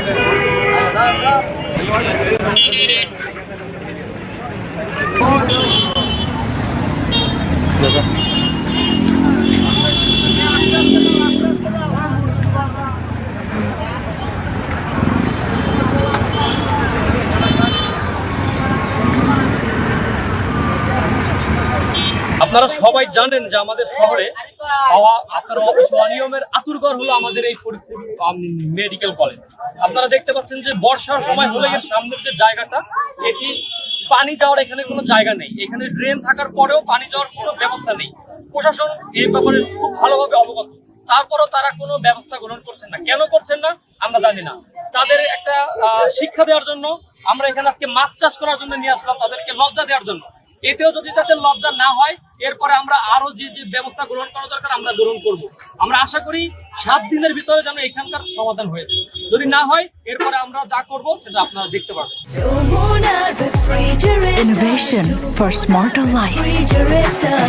Gracias. আপনারা সবাই জানেন যে আমাদের শহরে পাওয়া আপনার অনিয়মের হলো আমাদের এই ফরিদপুর মেডিকেল কলেজ। আপনারা দেখতে পাচ্ছেন যে বর্ষার সময় হলে এর সামনের যে জায়গাটা, এটি পানি যাওয়ার এখানে কোনো জায়গা নেই। এখানে ড্রেন থাকার পরেও পানি যাওয়ার কোনো ব্যবস্থা নেই। প্রশাসন এই ব্যাপারে খুব ভালোভাবে অবগত। তারপরও তারা কোনো ব্যবস্থা গ্রহণ করছেন না। কেন করছেন না? আমরা জানি না। তাদের একটা শিক্ষা দেওয়ার জন্য আমরা এখানে আজকে মাছ চাষ করার জন্য নিয়ে আসলাম। তাদেরকে লজ্জা দেওয়ার জন্য। এতেও যদি তাদের লজ্জা না হয় এরপরে আমরা আরও যে যে ব্যবস্থা গ্রহণ করা দরকার আমরা গ্রহণ করব। আমরা আশা করি সাত দিনের ভিতরে যেন এখানকার সমাধান হয়ে যায়। যদি না হয় এরপরে আমরা যা করব সেটা আপনারা দেখতে refrigerator Innovation for smarter life. Refrigerator